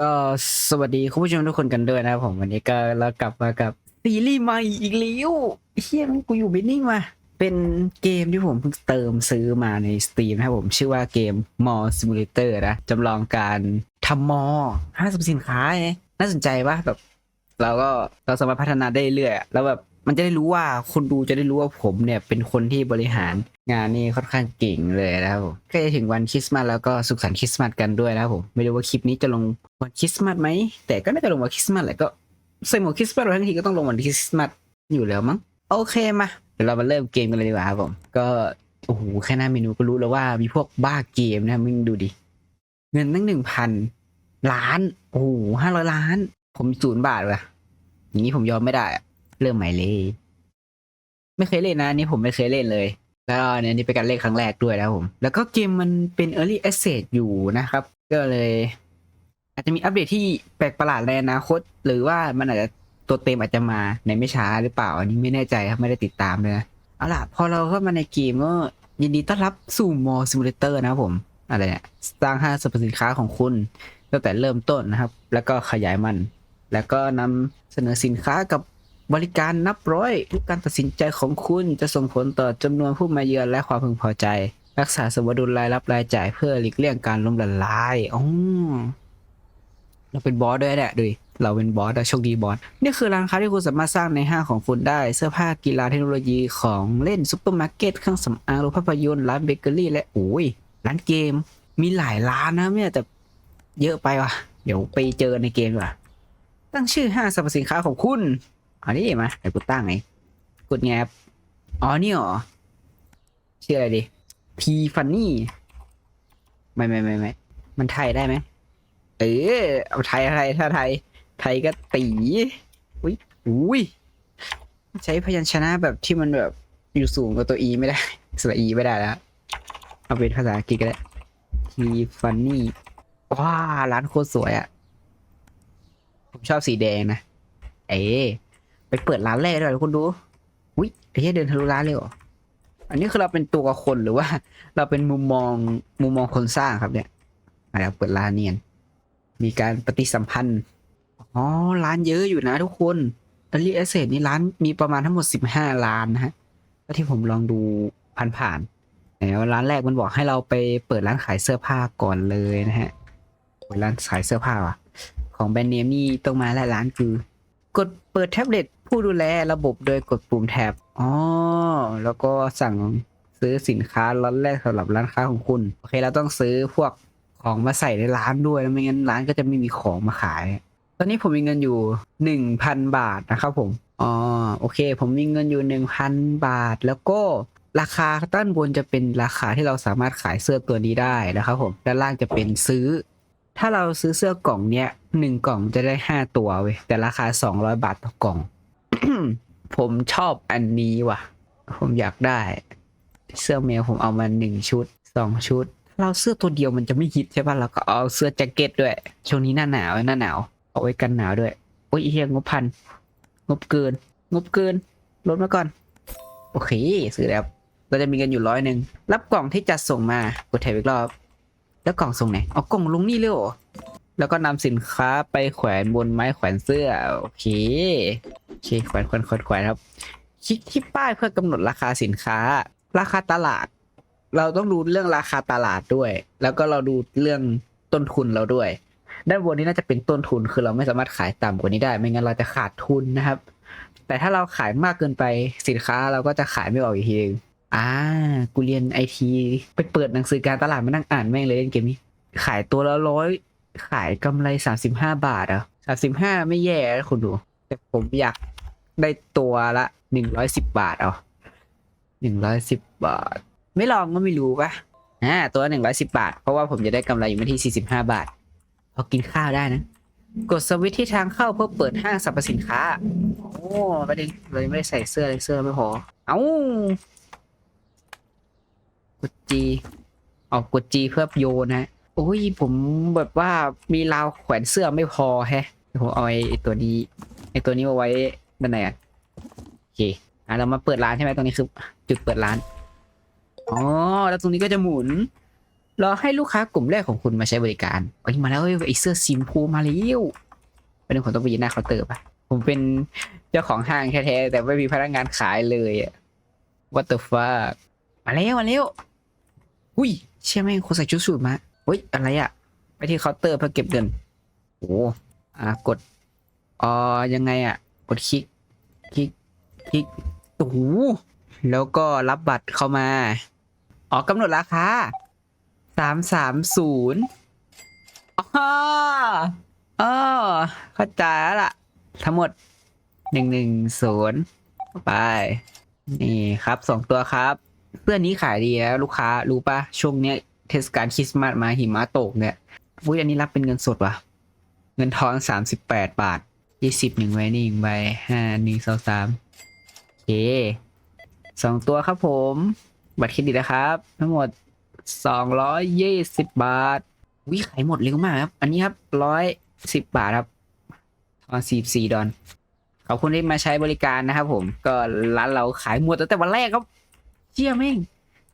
ก็สวัสดีคุณผู้ชมทุกคนกันด้วยนะครับผมวันนี้ก็เรากลับมากับซีรีส์ใหม่อีกแล้วเฮียมันกูอยู่บินนิ่งมาเป็นเกมที่ผมเพิ่งเติมซื้อมาใน Steam นะครับผมชื่อว่าเกม Mall Simulator นะจำลองการทำมอห้าสรรพสินค้าไงน่าสนใจปะแบบ เราก็เราสามารถพัฒนาได้เรื่อยแล้วแบบ มันจะได้รู้ว่าคนดูจะได้รู้ว่าผมเนี่ยเป็นคนที่บริหารงานนี่ค่อนข้างเก่งเลยนะครับผมใกล้จะถึงวันคริสต์มาสแล้วก็สุขสันต์คริสต์มาสกันด้วยนะครับผมไม่รู้ว่าคลิปนี้จะลงวันคริสต์มาสไหมแต่ก็น่าจะลงวันคริสต์มาสแหละก็ใส่หมวกคริสต์มาสทั้งทีก็ต้องลงวันคริสต์มาสอยู่แล้วมั้งโอเคมาเดี๋ยวเรามาเริ่มเกมกันเลยดีกว่าครับผมก็โอ้โหแค่หน้าเมนูก็รู้แล้วว่ามีพวกบ้าเกมนะมึงดูดิเงินตั้งหนึ่งพันล้าน โอ้โหห้าร้อยล้าน ผมศูนย์บาทว่ะอย่างนี้ผมยอมไม่ได้อะ เริ่มใหม่เลย ไม่เคยเล่นนะอันนี่ผมไม่เคยเล่นเลย แล้วเนี่ยนี่เป็นการเล่นครั้งแรกด้วยนะครับผม แล้วก็เกมมันเป็น Early Access อยู่นะครับ ก็เลย อาจจะมีอัปเดตที่แปลกประหลาดในอนาคต หรือว่ามันอาจจะตัวเต็มอาจจะมาในไม่ช้าหรือเปล่า อันนี้ไม่แน่ใจครับไม่ได้ติดตามเลยนะเอาล่ะ พอเราเข้ามาในเกมก็ยินดีต้อนรับสู่มอ Simulator นะครับผมอะไรเนี่ยสร้างห้างสรรพสินค้าของคุณตั้งแต่เริ่มต้นนะครับ แล้วก็ขยายมัน แล้วก็นำเสนอสินค้ากับ บริการนับร้อย ทุกการตัดสินใจของคุณจะส่งผลต่อจำนวนผู้มาเยือนและความพึงพอใจ รักษาสมดุลรายรับรายจ่ายเพื่อหลีกเลี่ยงการล้มละลายอ๋อเราเป็นบอสด้วยแหละดูดิเราเป็นบอสโชคดีบอสนี่คือร้านค้าที่คุณสามารถสร้างในห้างของคุณได้ เสื้อผ้ากีฬาเทคโนโลยีของเล่นซุปเปอร์มาร์เก็ตเครื่องสำอางโรงภาพยนตร์ร้านเบเกอรี่ และโอ้ยร้านเกม มีหลายร้านนะเนี่ยแต่เยอะไปว่ะ เดี๋ยวไปเจอในเกมว่าตั้งชื่อห้างสรรพสินค้าของคุณ อันนี้มาไอ้กูตั้งไงกดแงบอ๋อนี่เหรอชื่ออะไรดีพีฟันนี่ไม่ไม่ไม่ไม่มันไทยได้ไหมเออเอาไทยไทยถ้าไทย ไทยก็ตีอุ้ยอุ้ยใช้พยัญชนะแบบที่มันแบบอยู่สูงกว่าตัวอีไม่ได้สระอีไม่ได้แล้วเอาเป็นภาษาอังกฤษก็ได้พีฟันนี่ว้าร้านโคตรสวยอะผมชอบสีแดงนะ เอ๊ ไปเปิดร้านแรกด้วยทุกคนดูอุ้ยไอ้เหี้ยเดินทะลุร้านเลยเหรออันนี้คือเราเป็นตัวคนหรือว่า เราเป็นมุมมองมุมมองคนสร้างครับเนี่ยอะเดี๋ยวเปิดร้านเนียนมีการปฏิสัมพันธ์อ๋อร้านเยอะอยู่นะทุกคนดัลลี่เอเซนี่ร้านมีประมาณทั้งหมดสิบห้าร้านนะฮะก็ที่ผมลองดูผ่านๆแต่ว่ร้านแรกมันบอกให้เราไปเปิดร้านขายเสื้อผ้าก่อนเลยนะฮะเปิดร้านขายเสื้อผ้าว่ะ ของแบรนด์เนมนี่ต้องมาและร้านคือ กดเปิดแท็บเล็ต ผู้ดูแลระบบโดยกดปุ่มแท็บอ๋อ แล้วก็สั่งซื้อสินค้าล็อตแรกสำหรับร้านค้าของคุณ โอเค เราต้องซื้อพวกของมาใส่ในร้านด้วย แล้วไม่งั้นร้านก็จะไม่มีของมาขาย ตอนนี้ผมมีเงินอยู่หนึ่งพันบาทนะครับผม อ๋อ โอเค ผมมีเงินอยู่หนึ่งพันบาท แล้วก็ราคาด้านบนจะเป็นราคาที่เราสามารถขายเสื้อตัวนี้ได้นะครับผม ด้านล่างจะเป็นซื้อ ถ้าเราซื้อเสื้อกล่องเนี้ยหนึ่งกล่องจะได้ห้าตัวเว้ย แต่ราคาสองร้อยบาทต่อกล่อง ผมชอบอันนี้ว่ะ ผมอยากได้ เสื้อแมวผมเอามาหนึ่งชุดสองชุด เราเสื้อตัวเดียวมันจะไม่ฮิตใช่ป่ะเราก็เอาเสื้อแจ็คเก็ตด้วย ช่วงนี้หน้าหนาวหน้าหนาว เอาไว้กันหนาวด้วย โอ้ยเฮียงบพัน งบเกิน งบเกิน ลดมาก่อน โอเค ซื้อแล้วเราจะมีเงินอยู่ร้อยหนึ่ง รับกล่องที่จัดส่งมา กดแถบอีกรอบ แล้วกล่องส่งไหน เอากล่องลงนี่เลยเหรอ แล้วก็นำสินค้าไปแขวนบนไม้แขวนเสื้อ โอเคโอเคแขวนแขวนแขวนแขวนครับ คลิกที่ป้ายเพื่อกำหนดราคาสินค้า ราคาตลาด เราต้องดูเรื่องราคาตลาดด้วย แล้วก็เราดูเรื่องต้นทุนเราด้วย ด้านบนนี้น่าจะเป็นต้นทุนคือเราไม่สามารถขายต่ำกว่านี้ได้ ไม่งั้นเราจะขาดทุนนะครับ แต่ถ้าเราขายมากเกินไปสินค้าเราก็จะขายไม่ออกอีกทีนึงอ่ากูเรียนไอทีไปเปิดหนังสือการตลาดมานั่งอ่านแม่งเลยเล่นเกมนี้ ขายตัวละร้อย ขายกำไรสามสิบห้าบาทอะสามสิบห้าไม่แย่คุณดู แต่ผมอยากได้ตัวละหนึ่งร้อยสิบบาทเอาหนึ่งร้อยสิบบาท ไม่ลองก็ไม่รู้ปะอ่าตัวหนึ่งร้อยสิบาท เพราะว่าผมจะได้กำไรอยู่ที่สี่สิบห้าบาทพอกินข้าวได้นะ กดสวิตช์ที่ทางเข้าเพื่อเปิดห้างสรรพสินค้า โอ้ประเด็นเลยไม่ได้ใส่เสื้อเลยเสื้อไม่พอ เอ้ากดจีออกกดจีเพื่อโยนนะ โอ้ยผมแบบว่ามีราวแขวนเสื้อไม่พอแฮะผมเอาไอ้ตัวนี้ไอ้ตัวนี้มาไว้ด้านในอะโอเคอะเรามาเปิดร้านใช่ไหมตรงนี้คือ จุดเปิดร้านอ๋อแล้วตรงนี้ก็จะหมุนรอให้ลูกค้ากลุ่มแรกของคุณมาใช้บริการเอ้ยมาแล้วเว้ยไอเสื้อซิมพูมาแล้วเป็นคนต้องไปยืนหน้าเคาน์เตอร์ปะผมเป็นเจ้าของห้างแท้ๆแต่ไม่มีพนักงานขายเลยอะ what the fuck มาแล้วมาแล้วอุ้ยเชื่อไหมคนใส่ชุดสูทมา เฮ้ยอะไรอะไปที่เคาน์เตอร์เพื่อเก็บเงินโอ้อ่ากดอ๋อยังไงอะกดคลิกคลิกคลิกโอ้โหแล้วก็รับบัตรเข้ามาอ๋อกำหนดราคาสามสามศูนย์อ๋ออ๋อเข้าใจแล้วล่ะ ทั้งหมดหนึ่งหนึ่งศูนย์ไป นี่ครับสองตัวครับเสื้อนี้ขายดีแล้วลูกค้ารู้ปะช่วงเนี้ย เทศกาลคริสต์มาสมาหิมะตกเนี่ยอุ้ยอันนี้รับเป็นเงินสดวะเงินทอนสามสิบแปดบาทยี่สิบหนึ่งใบนี่หนึ่งใบห้าหนึ่งสองสามโอเคสองตัวครับผม บัตรเครดิตนะครับ ทั้งหมดสองร้อยยี่สิบบาทวิขายหมดเร็วมากครับ อันนี้ครับร้อยสิบบาทครับทอนสี่สี่ดอลขอบคุณที่มาใช้บริการนะครับผม ก็ร้านเราขายหมดตั้งแต่วันแรกครับเชี่ยแม่ง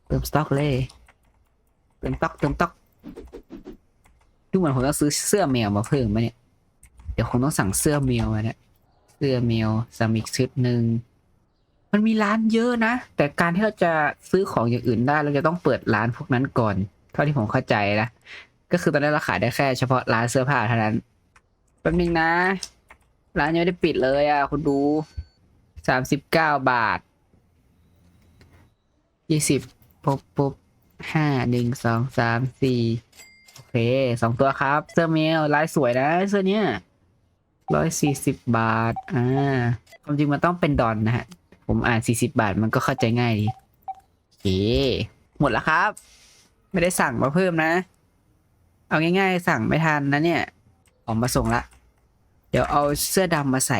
เติมสต็อกเลย ติมต็อกเติมต็อกดูเหมือนผมต้องซื้อเสื้อแมวมาเพิ่มไหมเนี่ย เดี๋ยวคงต้องสั่งเสื้อแมวมาเนี่ยเสื้อแมวสามิกชุดหนึ่งมันมีร้านเยอะนะ แต่การที่เราจะซื้อของอย่างอื่นได้ เราจะต้องเปิดร้านพวกนั้นก่อน เท่าที่ผมเข้าใจนะ ก็คือตอนนี้เราขายได้แค่เฉพาะร้านเสื้อผ้าเท่านั้น แป๊บนึงนะ ร้านยังไม่ได้ปิดเลยอะ คุณดูสามสิบเก้าบาทยี่สิบปุ๊บปุ๊บ ห้าหนึ่งสองสามสี่โอเคสองตัวครับ เสื้อเมลลายสวยนะเสื้อเนี้ยร้อยสี่สิบบาท อ่าความจริงมันต้องเป็นดอนนะฮะ ผมอ่านสี่สิบาทมันก็เข้าใจง่ายดีโอเคหมดแล้วครับ ไม่ได้สั่งมาเพิ่มนะ เอาง่าย ๆ สั่งไม่ทันนะเนี่ย ออกมาส่งละ เดี๋ยวเอาเสื้อดำมาใส่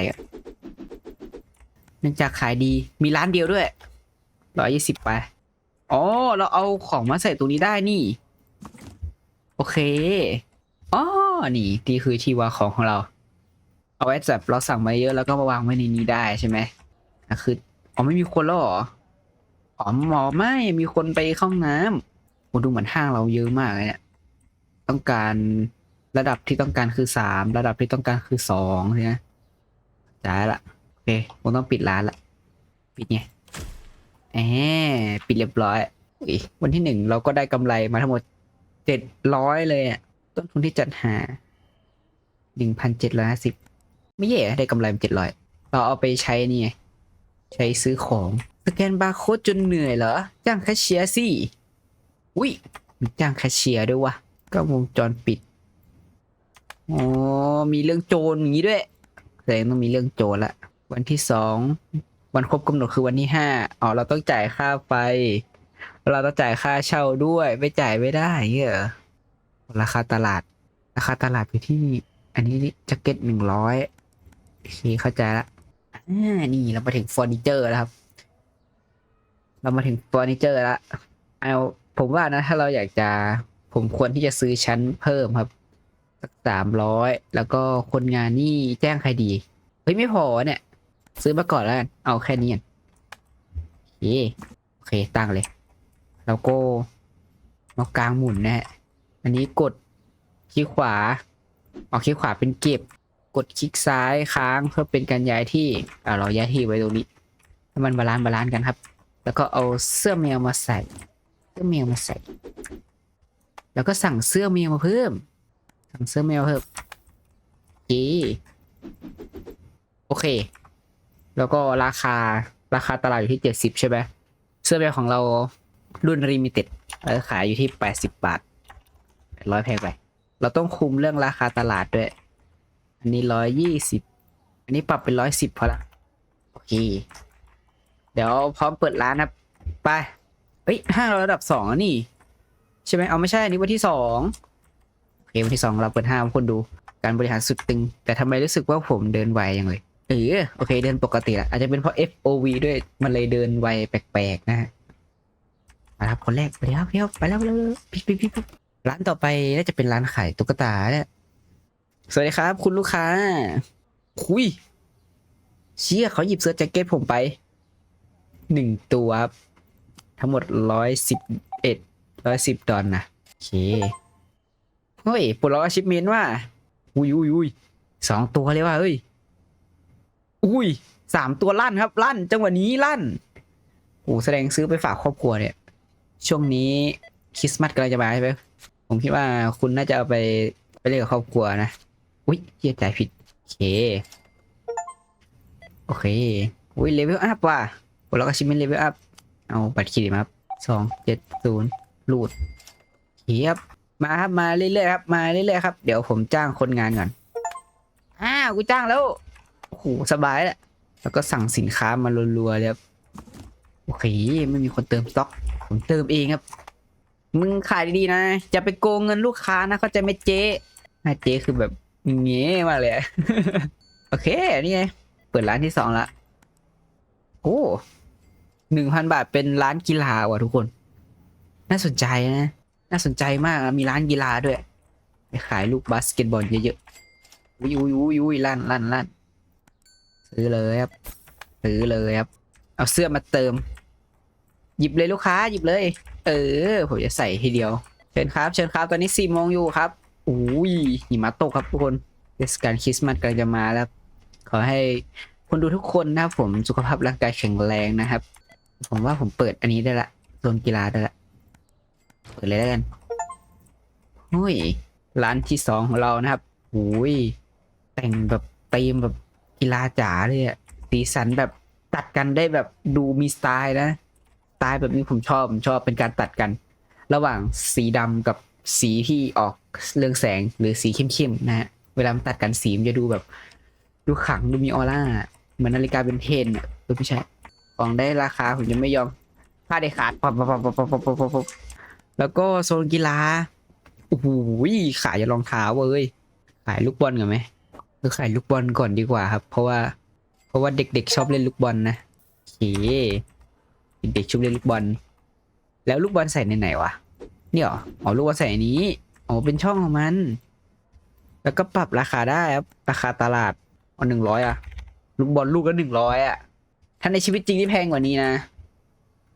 เนื่องจากขายดีมีร้านเดียวด้วยร้อยยี่สิบไป อ๋อ เราเอาของมาใส่ตรงนี้ได้นี่ โอเค อ๋อ นี่นี่คือที่วางของของเรา เอาไว้แบบเราสั่งมาเยอะแล้วก็มาวางไว้ในนี้ได้ใช่ไหมอะคือ อ๋อไม่มีคนแล้วหรอ อ๋อหมอไม่มีคนไปเข้าห้องน้ำโอ้ดูเหมือนห้างเราเยอะมากเลยเนี่ย ต้องการระดับที่ต้องการคือสามระดับที่ต้องการคือสองใช่ไหมจ่ายละโอเคผมต้องปิดร้านละ ปิดไง แหมปิดเรียบร้อยอยวันที่หนึ่งเราก็ได้กำไรมาทั้งหมดเจ็ดร้อยเลยอะ ต้นทุนที่จัดหาหนึ่งพันเจ็ดร้อยห้าสิบไม่แย่ได้กำไรเจ็ดร้อยเราเอาไปใช้นี่ไงใช้ซื้อของสแกนบาร์โค้ดจนเหนื่อยเหรอ จ้างแคชเชียร์สิอุ้ยจ้างแคชเชียร์ด้วยวะก็วงจรปิดอ๋อมีเรื่องโจรอย่างนี้ด้วยแสดงต้องมีเรื่องโจรละ วันที่สอง วันครบกำหนดคือวันที่ห้าอ๋อเราต้องจ่ายค่าไฟ เราต้องจ่ายค่าเช่าด้วยไม่จ่ายไม่ได้เงี้ยเหรอราคาตลาด ราคาตลาดอยู่ที่ อันนี้แจ็คเก็ตหนึ่งร้อยโอเคเข้าใจละนี่เรามาถึงเฟอร์นิเจอร์แล้วครับ เรามาถึงเฟอร์นิเจอร์แล้วเอาผมว่านะ ถ้าเราอยากจะผมควรที่จะซื้อชั้นเพิ่มครับสักสามร้อยแล้วก็คนงานนี่แจ้งใครดี เฮ้ย ไม่พอเนี่ย ซื้อมาก่อนแล้วกัน เอาแค่นี้กันโอเคโอเคตั้งเลย แล้วก็มากลางหมุนนะฮะ อันนี้กดคลิกขวา ออกคลิกขวาเป็นเก็บ กดคลิกซ้ายค้างเพื่อเป็นการย้ายที่อ่าเราย้ายที่ไว้ตรงนี้ให้มันบาลานซ์บาลานซ์กันครับ แล้วก็เอาเสื้อแมวมาใส่ เสื้อแมวมาใส่ แล้วก็สั่งเสื้อแมวมาเพิ่ม สั่งเสื้อแมวเพิ่มเอโอเค แล้วก็ราคาราคาตลาดอยู่ที่เจ็ดสิบใช่ไหมเสื้อแมวของเรารุ่นริมิเต็ดเราขายอยู่ที่แปดสิบบาทแปดร้อยแพงไป เราต้องคุมเรื่องราคาตลาดด้วย อันนี้ร้อยยี่สิบอันนี้ปรับเป็นร้อยสิบพอละโอเค เดี๋ยวพร้อมเปิดร้านครับไปเฮ้ยห้างเราระดับสองนี่ ใช่ไหมเอาไม่ใช่อันนี้วันที่สองโอเควันที่สองเราเปิดห้างคนดูการบริหารสุดตึง แต่ทำไมรู้สึกว่าผมเดินไวอย่างเลย เออโอเคเดินปกติละอาจจะเป็นเพราะ FOV ด้วยมันเลยเดินไวแปลกๆนะฮะมาครับคนแรกไปแล้วไปแล้วไปแล้วไปแล้วปิ๊บปิ๊บปิ๊บปิ๊บร้านต่อไปน่าจะเป็นร้านขายตุ๊กตาเนี่ยสวัสดีครับ คุณลูกค้า คุย เชี่ยเขาหยิบเสื้อแจ็คเก็ตผมไปหนึ่งตัว ทั้งหมดร้อยสิบเอ็ดร้อยสิบดอลนะโอเคเฮ้ยปลดล็อกอาชิพเมนว่าอุ้ยอุ้ยอุ้ยสองตัวเลยว่ะเฮ้ย อุ้ยสามตัวลั่นครับ ลั่น จังหวะนี้ลั่นโอ้แสดงซื้อไปฝากครอบครัวเนี่ย ช่วงนี้คริสต์มาสกำลังจะมาใช่ไหมผมคิดว่าคุณน่าจะเอาไปไปเล่นกับครอบครัวนะ อุ้ยเฮียใจผิด โอเค โอเค อุ้ยเลเวลอัพว่ะปลดล็อกอาชิพเมนเลเวลอัพ เอาบัตรเครดิตมาครับสองเจ็ดศูนย์รูดเทียบมาครับ มาเรื่อยๆครับ มาเรื่อยๆครับ เดี๋ยวผมจ้างคนงานก่อน อ้าว กูจ้างแล้ว หสบายแหละ แล้วก็สั่งสินค้ามารัวๆเลยครับโอเคไม่มีคนเติมสต็อก ผมเติมเองครับ มึงขายดีๆนะจะไปโกงเงินลูกค้านะเขาจะไม่เจ๊น่าเจ๊คือแบบเงี้ยมากเลยโอเค นี่ไง เปิดร้านที่สองละโอ้หนึ่งพันบาทเป็นร้านกีฬาว่ะทุกคน น่าสนใจนะ น่าสนใจมากมีร้านกีฬาด้วย ขายลูกบาสเกตบอลเยอะๆอุ้ยอุ้ยอุ้ยอุ้ยลั่นลั่นลั่น ซื้อเลยครับซื้อเลยครับ เอาเสื้อมาเติม หยิบเลยลูกค้าหยิบเลย เออ ผมจะใส่ทีเดียว เชิญครับ เชิญครับตอนนี้สี่โมงอยู่ครับอุ้ยหิมะตกครับทุกคนเทศกาลคริสต์มาสกำลังจะมาแล้ว ขอให้คนดูทุกคนนะครับผมสุขภาพร่างกายแข็งแรงนะครับ ผมว่าผมเปิดอันนี้ได้ละโซนกีฬาได้ละเปิดเลยแล้วกันหุ้ยร้านที่สองของเรานะครับหุยแต่งแบบเต็มแบบ กีฬาจ๋าเลยอะสีสันแบบตัดกันได้แบบดูมีสไตล์นะสไตล์แบบนี้ผมชอบผมชอบเป็นการตัดกัน ระหว่างสีดำกับสีที่ออกเรืองแสงหรือสีเข้มๆนะฮะเวลาตัดกันสีมันจะดูแบบ ดูขังดูมีออร่าเหมือนนาฬิกาเป็นเทนอะดูไม่ใช่ของได้ราคาผมยังไม่ยอมพลาดเด็ดขาดแล้วก็โซนกีฬาโอ้โหขายรองเท้าเว้ยขายลูกบอลกันไหม หรือขายลูกบอลก่อนดีกว่าครับ เพราะว่า เพราะว่าเด็กๆชอบเล่นลูกบอลนะโอเคเด็กๆชอบเล่นลูกบอล แล้วลูกบอลใส่ในไหนวะเนี่ยเหรออ๋อลูกบอลใส่นี้อ๋อเป็นช่องของมัน แล้วก็ปรับราคาได้ครับราคาตลาดเอาหนึ่งร้อยอะลูกบอลลูกละหนึ่งร้อยอะถ้าในชีวิตจริงที่แพงกว่านี้นะ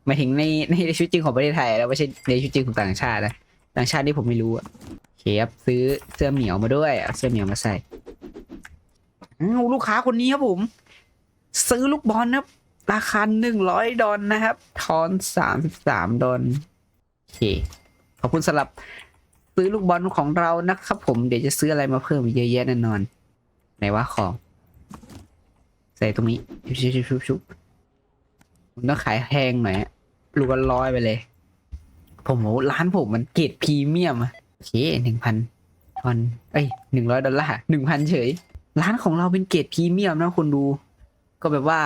หมายถึงในในชีวิตจริงของประเทศไทย แล้วไม่ใช่ในชีวิตจริงของต่างชาตินะต่างชาตินี่ผมไม่รู้อะเคครับซื้อเสื้อเหมียวมาด้วยเอาเสื้อเหมียวมาใส่ อ้าวลูกค้าคนนี้ครับผม ซื้อลูกบอลนะครับ ราคาหนึ่งร้อยดอลนะครับ ทอนสามสิบสามดอลโอเค ขอบคุณสำหรับซื้อลูกบอลของเรานะครับผมเดี๋ยวจะซื้ออะไรมาเพิ่มเยอะแยะแน่นอน ไหนว่าของ ใส่ตรงนี้ชุบชุบชุบชุบผมต้องขายแพงหน่อยอะลูกละร้อยไปเลย ผมโหร้านผมมันเกรดพรีเมียมอะโอเคหนึ่งพันทอนเอ้ยหนึ่งร้อยดอลลาร์หนึ่งพันเฉย ร้านของเราเป็นเกรดพรีเมียมนะคนดู ก็แบบว่า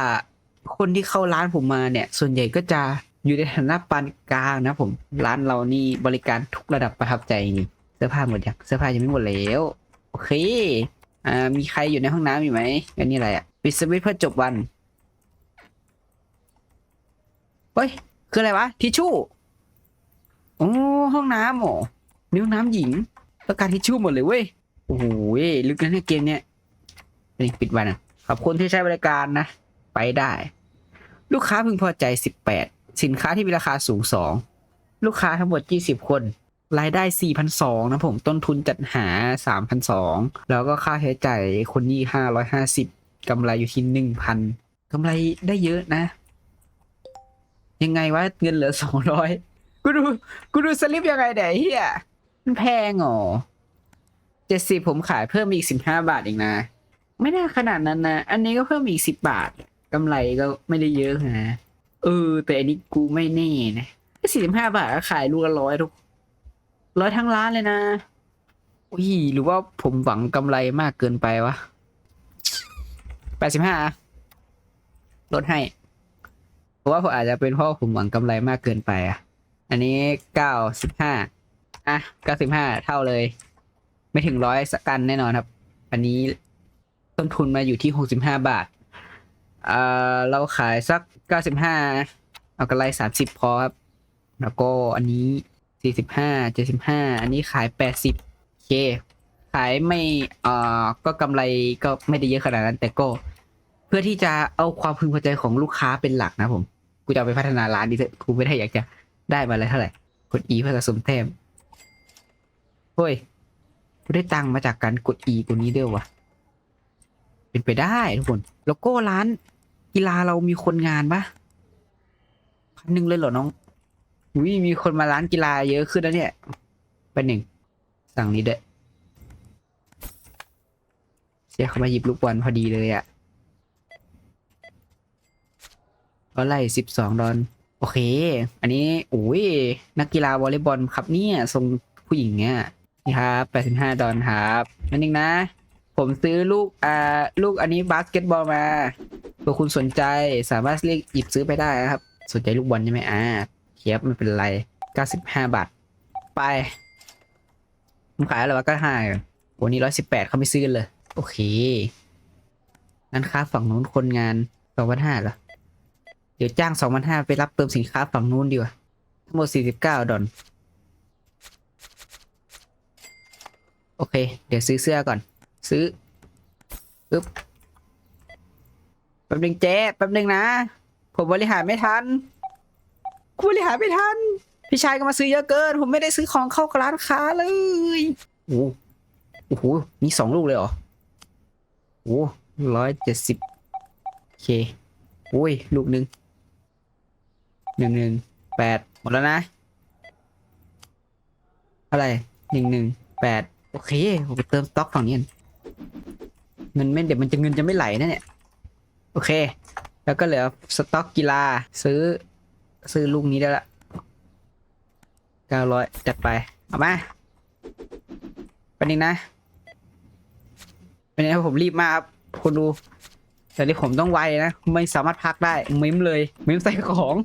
คนที่เข้าร้านผมมาเนี่ย ส่วนใหญ่ก็จะอยู่ในฐานะปานกลางนะผมร้านเรานี่บริการทุกระดับประทับใจจริงเสื้อผ้าหมดยังเสื้อผ้ายังไม่หมดแล้วโอเคอ่ามีใครอยู่ในห้องน้ำอยู่ไหมอันนี้อะไรอะปิดสวิตช์เพื่อจบวันเฮ้ยคืออะไรวะทิชชู่โอ้ห้องน้ำเหรอนี่ห้องน้ำหญิงต้องการทิชชู่หมดเลยเว้ยโอ้โหลึกนะเนี่ยเกมเนี้ย นี่ปิดวันอะขอบคุณที่ใช้บริการนะ ไปได้ ลูกค้าพึงพอใจ 18 สินค้าที่มีราคาสูง 2 ลูกค้าทั้งหมด 20 คน รายได้ 4,200นะผมต้นทุนจัดหา 3,200 แล้วก็ค่าใช้จ่ายคนนี้550กำไรอยู่ที่ 1,000กำไรได้เยอะนะ ยังไงวะเงินเหลือ 200 กูดูกูดูสลิปยังไงเดี๋ยเฮียมันแพงเหรอ70ผมขายเพิ่มอีก15บาทเองนะ ไม่น่าขนาดนั้นนะอันนี้ก็เพิ่มอีก10บาทกำไรก็ไม่ได้เยอะนะเออ แต่อันนี้กูไม่แน่นะสี่สิบห้าบาทก็ขายลูกละร้อยทุกร้อยทั้งร้านเลยนะอุ้ยหรือว่าผมหวังกำไรมากเกินไปวะแปดสิบห้าลดให้เพราะว่าผมอาจจะเป็นเพราะผมหวังกำไรมากเกินไปอะ อันนี้เก้าสิบห้าอะเก้าสิบห้าเท่าเลย ไม่ถึงร้อยสักกันแน่นอนครับ อันนี้ ต้นทุนมาอยู่ที่หกสิบห้าบาทอ่าเราขายสักเก้าสิบห้าเอากำไรสามสิบพอครับ แล้วก็อันนี้สี่สิบห้าเจ็ดสิบห้าอันนี้ขายแปดสิบเค ขายไม่เอ่อก็กำไรก็ไม่ได้เยอะขนาดนั้น แต่ก็ เพื่อที่จะเอาความพึงพอใจของลูกค้าเป็นหลักนะผมกูจะเอาไปพัฒนาร้านดีเกูไม่ได้อยากจะได้มาเลยเท่าไหร่กด E เพื่อสะสมแต้มฮ้ย กูได้ตังค์มาจากการกด E ตัวนี้ด้วยวะ เป็นไปได้ทุกคนโลโก้ร้านกีฬาเรามีคนงานปะพันหนึ่งเลยเหรอน้องอุ้ยมีคนมาร้านกีฬาเยอะขึ้นแล้วเนี่ยเป็นหนึ่งสั่งนี้เด้อเสียเขามาหยิบลูกบอลพอดีเลยอะ่ะก็ไล่สิบสองดอน โอเค อันนี้โอ้ยนักกีฬาวอลเลย์บอลครับเนี่ยทรงผู้หญิงเนี่ยนี่ครับแปดสิบห้าดอนครับนั่นเองนะ ผมซื้อลูกอ่าลูกอันนี้บาสเกตบอลมาเผื่อคุณสนใจสามารถเรียกหยิบซื้อไปได้นะครับ สนใจลูกบอลใช่ไหมอ่าเทียบไม่เป็นไรเก้าสิบาท ไปผมขายอะไรวะก็ห้าวันนี้ร้อยสิบแปดเขาไม่ซื้อเลย โอเคงั้นค่าฝั่งนู้นคนงานสองพันห้าเหรอเดี๋ยวจ้างสองพันห้าไปรับเติมสินค้าฝั่งนู้นดีกว่าทั้งหมดสี่สิบเก้าดอลโอเค เดี๋ยวซื้อเสื้อก่อน ซื้อปึ๊บแป๊บนึงเจ๊แป๊บนึงนะ ผมบริหารไม่ทันคุณบริหารไม่ทัน พี่ชายก็มาซื้อเยอะเกิน ผมไม่ได้ซื้อของเข้าร้านค้าเลยโอ้โหโอ้โหมีสองลูกเลยเหรอโอ้ร้อยเจ็ดสิบโอเคโอ้ย ลูกหนึ่งหนึ่งหนึ่งแปดหมดแล้วนะ อะไรหนึ่งหนึ่งแปดโอเคผมไปเติมสต็อกฝั่งนี้กัน เงินไม่เดี๋ยวมันจะเงินจะไม่ไหลนะเนี่ยโอเค แล้วก็เหลือสต็อกกีฬาซื้อ ซื้อลูกนี้ได้ละเก้าร้อยจัดไป เอามาเป็นนึงนะเป็นนี้ผมรีบมากครับคุณดูแต่ที่ผมต้องไวนะ ไม่สามารถพักได้มิมเลยมิมใส่ของ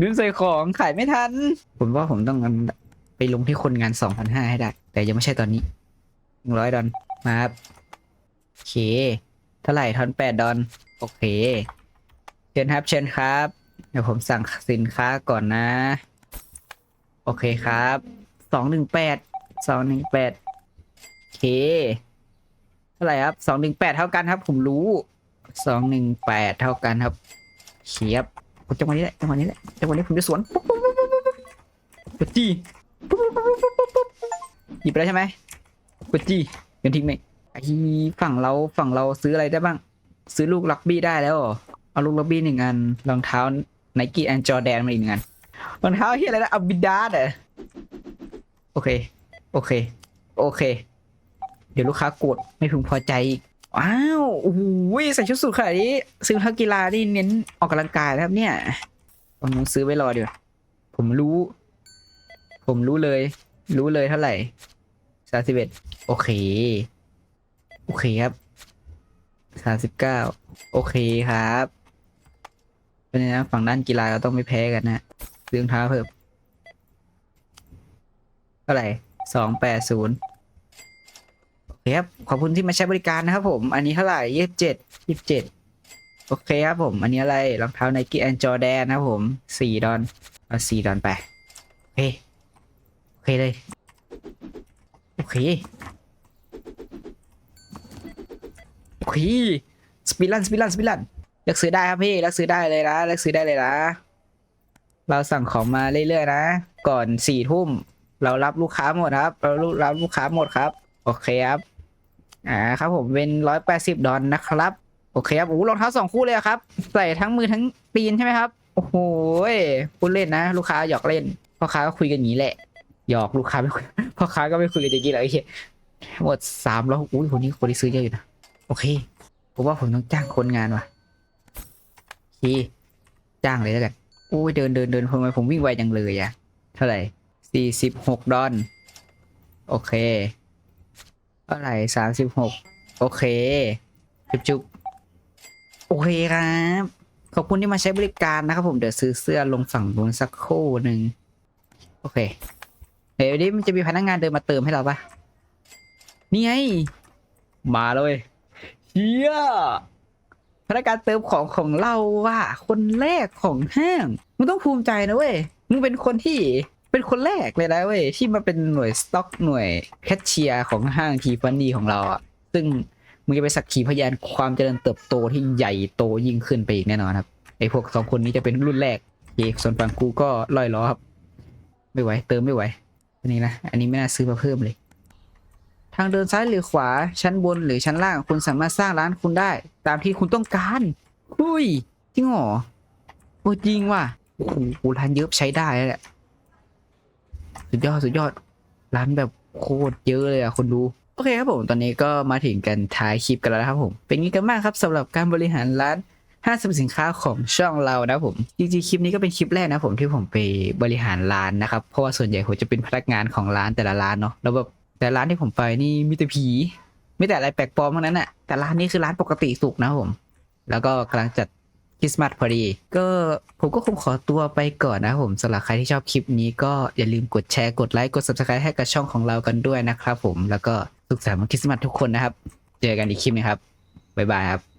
มิมใส่ของขายไม่ทัน ผมว่าผมต้องไปลงที่คนงานสองพันห้าให้ได้ แต่ยังไม่ใช่ตอนนี้หนึ่งร้อยดอลมาครับ เค เท่าไหร่ทอนแปดดอลโอเค เชิญครับ เชิญครับ เดี๋ยวผมสั่งสินค้าก่อนนะ โอเคครับ สองหนึ่งแปด สองหนึ่งแปดโอเค เท่าไหร่ครับ สองหนึ่งแปดเท่ากันครับ ผมรู้ สองหนึ่งแปดเท่ากันครับเขียบจังหวะนี้แหละจังหวะนี้แหละจังหวะนี้ผมจะสวนปุ๊บปุ๊บปุ๊บปุ๊บปุ๊บกดจี้ปุ๊บปุ๊บปุ๊บปุ๊บปุ๊บปุ๊บหยิบไปแล้วใช่ไหมกดจี้เงินทิ้งไหม ไอ้ฝั่งเราฝั่งเราซื้ออะไรได้บ้าง ซื้อลูกลักบี้ได้แล้วเอาลูกลักบี้หนึ่งอันรองเท้าไนกี้แอนจอแดนมาอีกหนึ่งอันรองเท้าที่อะไรนะอาบิดาสเหรอโอเค โอเค โอเค เดี๋ยวลูกค้าโกรธไม่พึงพอใจอีกว้าวโอ้โหใส่ชุดสูทขนาดนี้ซื้อเท้ากีฬานี่เน้นออกกำลังกายนะครับเนี่ยผมซื้อไว้รอเดี๋ยวผมรู้ ผมรู้เลย รู้เลยเท่าไหร่สามสิบเอ็ดโอเค โอเคครับสามสิบเก้าโอเคครับเป็นไงนะ ฝั่งด้านกีฬาเราต้องไม่แพ้กันนะซื้อรองเท้าเพิ่มเท่าไหร่สองแปดศูนย์โอเคครับ ขอบคุณที่มาใช้บริการนะครับผม อันนี้เท่าไหร่ยี่สิบเจ็ดยี่สิบเจ็ดโอเคครับผม อันนี้อะไร รองเท้าไนกี้แอนจอแดนนะครับผมสี่ดอนเอาสี่ดอนไป โอเค โอเคเลย โอเค โอเคสปิลันสปิลันสปิลันเลือกซื้อได้ครับพี่เลือกซื้อได้เลยนะเลือกซื้อได้เลยนะ เราสั่งของมาเรื่อยๆนะ ก่อนสี่ทุ่มเรารับลูกค้าหมดครับ เรารับลูกค้าหมดครับ โอเคครับ อ่าครับผมเป็นร้อยแปดสิบดอลนะครับ โอเคครับโอ้รองเท้าสองคู่เลยครับ ใส่ทั้งมือทั้งตีนใช่ไหมครับ โอ้โหพูดเล่นนะ ลูกค้าหยอกเล่น พ่อค้าก็คุยกันอย่างนี้แหละ หยอกลูกค้าไม่คุยพ่อค้าก็ไม่คุยกันอย่างนี้แหละไอ้เหี้ยหมดสามแล้วอุ้ยคนนี้คนที่ซื้อเยอะอยู่นะ โอเค ผมว่าผมต้องจ้างคนงานว่ะโอเคจ้างเลยแล้วกันโอ้ยเดินเดินเดินทำไมผมวิ่งไวจังเลยอะเท่าไหร่สี่สิบหกดอลโอเค เท่าไหร่สามสิบหกโอเค จุบจุบโอเคครับ ขอบคุณที่มาใช้บริการนะครับผมเดี๋ยวซื้อเสื้อลงฝั่งบนสักครู่หนึ่งโอเค เดี๋ยวนี้มันจะมีพนักงานเดินมาเติมให้เราปะนี่ไง มาเลย เฮียพนักงานเติมของของเราว่าคนแรกของห้างมึงต้องภูมิใจนะเว้ยมึงเป็นคนที่เป็นคนแรกเลยนะเว้ยที่มาเป็นหน่วยสต็อกหน่วยแคชเชียร์ของห้างทีฟันดีของเราอะซึ่งมึงจะไปนสักขีพยานความเจริญเติบโตที่ใหญ่โตยิ่งขึ้นไปอีกแน่นอนครับไอพวกสองคนนี้จะเป็นรุ่นแรกโอเคส่วนฝั่งกูก็ลอยล้อครับ ไม่ไหวเติมไม่ไหวอันนี้นะอันนี้ไม่น่าซื้อมาเพิ่มเลย ทางเดินซ้ายหรือขวา ชั้นบนหรือชั้นล่างคุณสามารถสร้างร้านคุณได้ ตามที่คุณต้องการอุ้ยจริงเหรอโอ้จริงว่ะโอ้โหร้านเยอะใช้ได้แล้วแหละสุดยอดสุดยอดร้านแบบโคตรเยอะเลยอะคนดูโอเคครับผมตอนนี้ก็มาถึงกันท้ายคลิปกันแล้วครับผม เป็นงี้กันมากครับสำหรับการบริหารร้านห้างสรรพสินค้าของช่องเรานะผมจริงๆคลิปนี้ก็เป็นคลิปแรกนะผมที่ผมไปบริหารร้านนะครับเพราะว่าส่วนใหญ่ผมจะเป็นพนักงานของร้านแต่ละร้านเนาะแล้วแบบ แต่ร้านที่ผมไปนี่มีแต่ผีไม่แต่อะไรแปลกปลอมทั้งนั้นอะแต่ร้านนี้คือร้านปกติสุกนะผม แล้วก็กำลังจัดคริสต์มาสพอดี ก็ผมก็คงขอตัวไปก่อนนะผมสำหรับใครที่ชอบคลิปนี้ก็อย่าลืมกดแชร์กดไลค์กด subscribe ให้กับช่องของเรากันด้วยนะครับผมแล้วก็สุขสันต์วันคริสต์มาสทุกคนนะครับ เจอกันอีกคลิปนึงครับบ๊ายบายครับ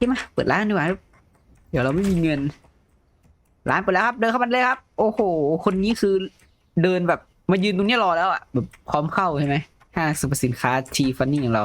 ที่มาเปิดร้านดีกว่าเดี๋ยวเราไม่มีเงิน ร้านเปิดแล้วครับ เดินเข้ามาเลยครับ โอ้โห คนนี้คือเดินแบบมายืนตรงนี้รอแล้วอะแบบพร้อมเข้าใช่ไหมห้างสรรพสินค้าทีฟันนี่ของเรา